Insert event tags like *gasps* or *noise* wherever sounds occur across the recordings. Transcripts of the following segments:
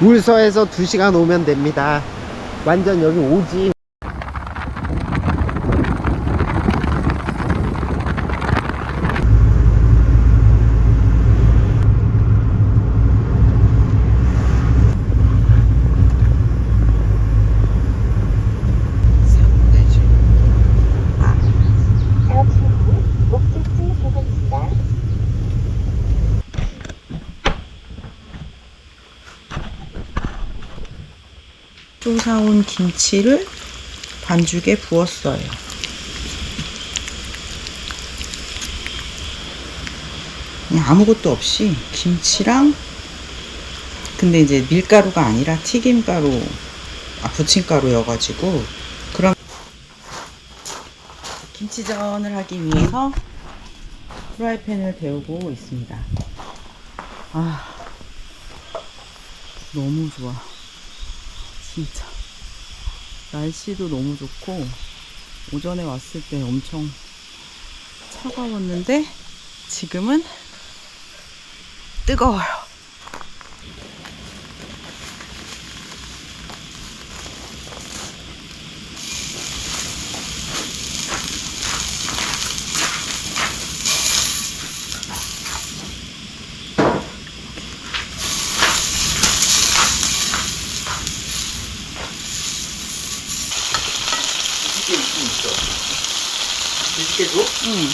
울서에서 2시간 오면 됩니다. 완전 여기 오지. 잠시 후 목적지 부근입니다. 또 사온 김치를 반죽에 부었어요. 그냥 아무것도 없이 김치랑 근데 이제 밀가루가 아니라 튀김가루, 아 부침가루여가지고 그럼 김치전을 하기 위해서 프라이팬을 데우고 있습니다. 아 너무 좋아. 진짜 날씨도 너무 좋고 오전에 왔을 때 엄청 차가웠는데 지금은 뜨거워요. 응.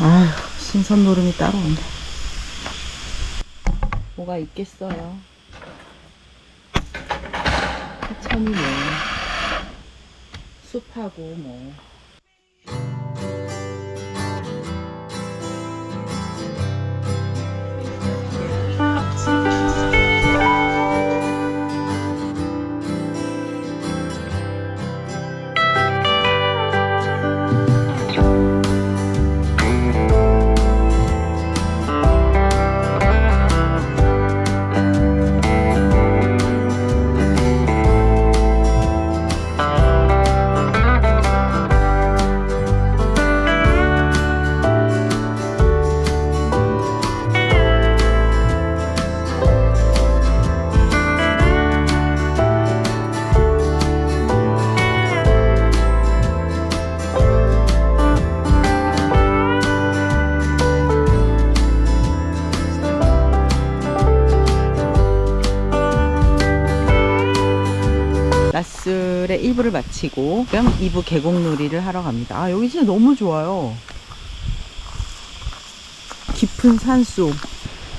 아휴, 신선 노름이 따로 없네. 뭐가 있겠어요. 하천이 뭐, 숲하고 뭐. 1부를 마치고 그럼 2부 계곡놀이를 하러 갑니다. 아 여기 진짜 너무 좋아요. 깊은 산속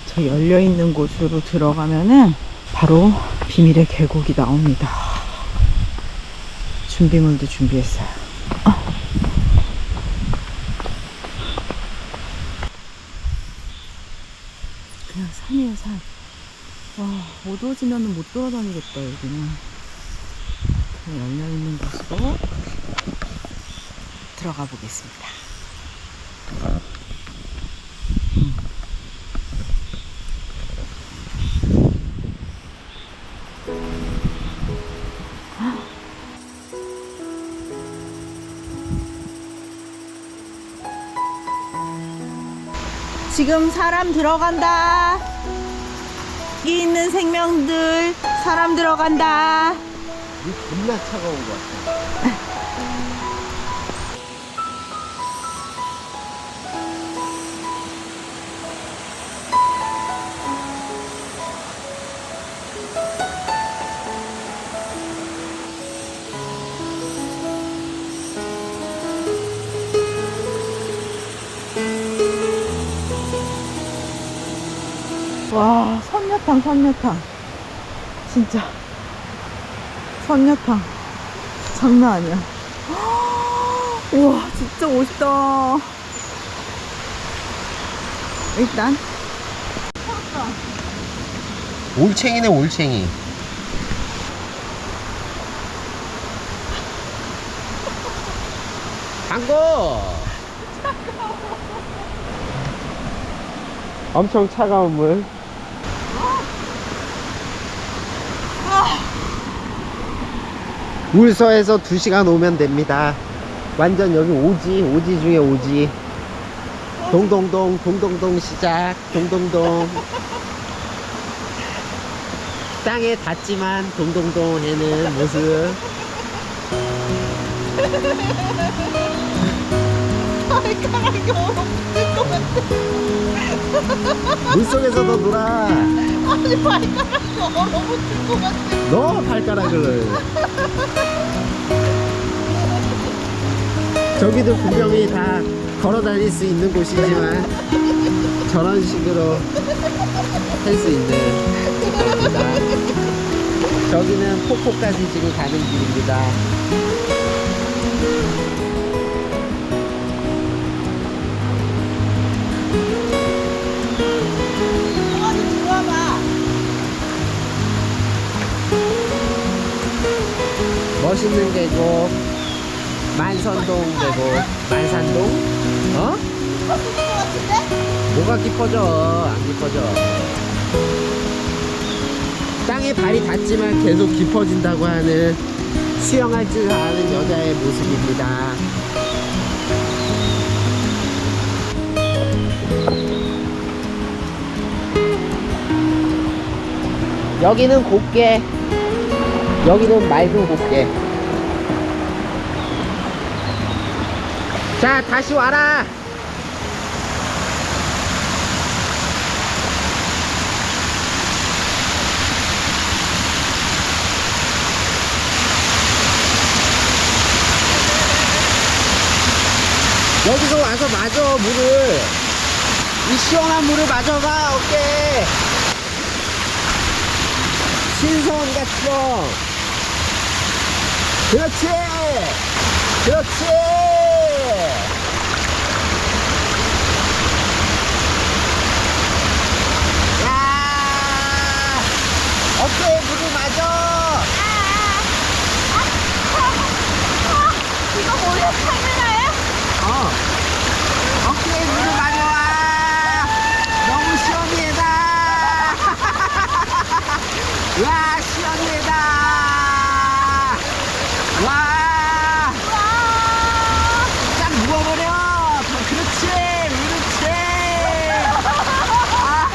저 열려있는 곳으로 들어가면은 바로 비밀의 계곡이 나옵니다. 준비물도 준비했어요. 아. 그냥 산이에요 산. 와 어두워지면 못 돌아다니겠다 여기는. 열려 있는 곳으로 들어가 보겠습니다. 음. 지금 사람 들어간다. 여기 있는 생명들 사람 들어간다. 이 겁나 차가운 것 같아. 와, 선녀탕, 선녀탕. 진짜. 선녀탕 장난 아니야. *gasps* 우와 진짜 멋있다. 일단. 올챙이네 올챙이. 당고! 엄청 차가운 물. 울서에서 2시간 오면 됩니다. 완전 여기 오지, 오지 중에 오지. 동동동, 동동동 시작, 동동동. 땅에 닿지만 동동동 해는 모습. 물속에서도 놀아. 아니, 발가락이 얼어붙을 것 같아. 너 발가락을. 저기도 분명히 다 걸어 다닐 수 있는 곳이지만 저런 식으로 할 수 있는. 저기는 폭포까지 지금 가는 길입니다. 멋있는 계곡 만선동 계곡 만산동? 어? 뭐가 깊어져? 안 깊어져? 땅에 발이 닿지만 계속 깊어진다고 하는 수영할 줄 아는 여자의 모습입니다. 여기는 곱게 여기는 맑은 곱게 자 다시 와라. 여기서 와서 마저 물을. 이 시원한 물을 마셔봐 오케이. 신선 같죠 그렇지 그렇지 야 어깨에 물을 마셔 이거 뭐야, 카메라야? 어. 어깨에 물을 마려와. 너무 시원해다. 와, 시원해다. 와. 딱 누워버려. 더 그렇지. 그렇지. 아.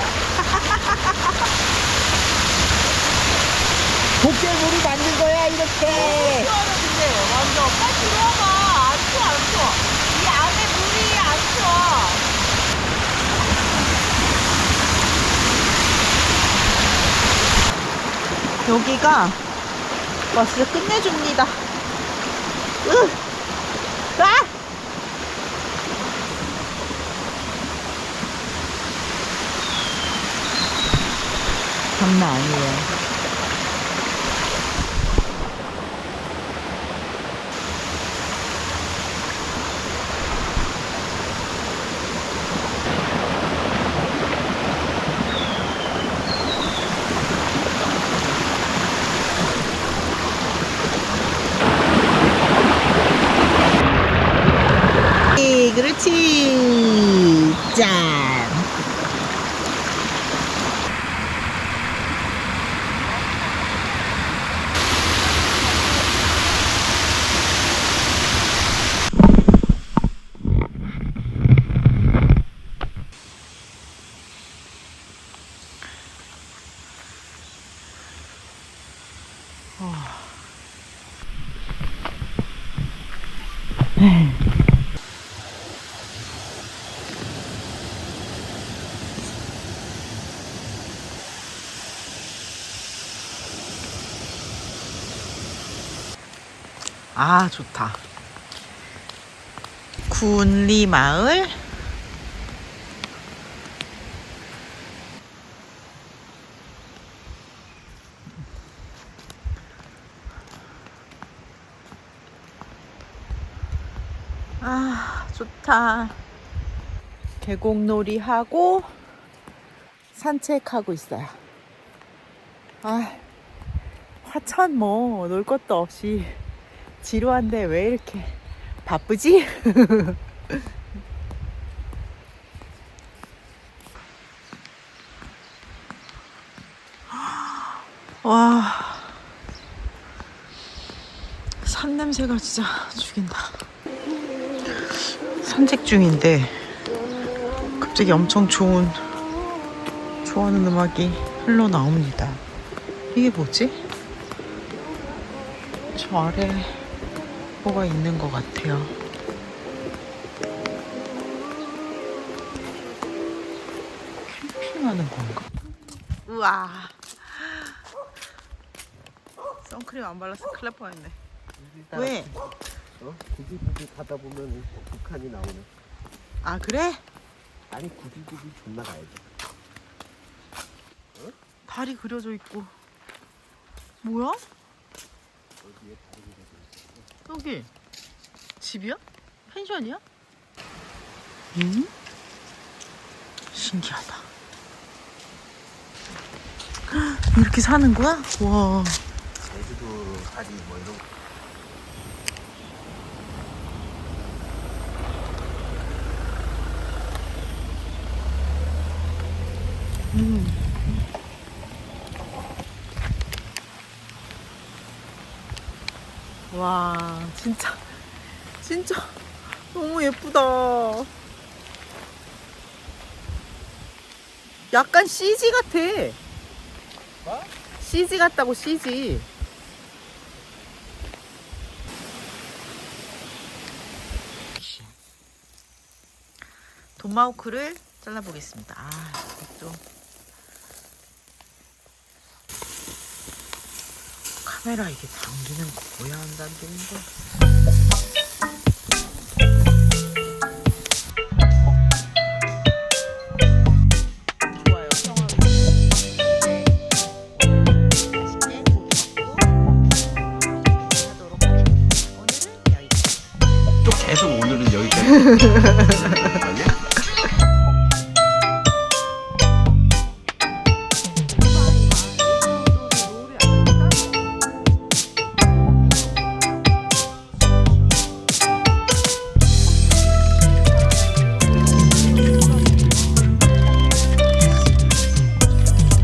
곱게 물을 맞는 거야, 이렇게. 시원한데, 완전. 빨리 들어와봐. 안 추워, 안 추워. 이 안에 물이 안 추워. 여기가 버스 끝내줍니다. 으! 아! 장난 아니에요. 그렇지. 짠. 아, 좋다. 군리 마을. 아, 좋다. 계곡놀이 하고 산책하고 있어요. 아, 화천 뭐 놀 것도 없이 지루한데 왜 이렇게 바쁘지? *laughs* 와. 산 냄새가 진짜 죽인다. 산책 중인데 갑자기 엄청 좋은 좋아하는 음악이 흘러나옵니다. 이게 뭐지? 저 아래 뭐가 있는 것 같아요. 캠핑하는 건가? 우와. 선크림 안 발라서 날 뻔했네. 왜? 어? 굳이 굳이 가다 보면 북한이 나오네. 아 그래? 아니 굳이 굳이 존나 가야지. 달이 그려져 있고. 뭐야? 여기 집이야? 펜션이야? 응? 신기하다. 헉, *gasps* 이렇게 사는 거야? 와. 제주도 다리 뭐 이런 거. 음. 와, 진짜, 진짜 너무 예쁘다. 약간 CG 같아. 뭐? CG 같다고 CG. 돈마우크를 잘라보겠습니다. 아, 이것도 카메라 이게 당기는 거 뭐야 안 당기는 거? 계속 오늘은 여기까지. *laughs*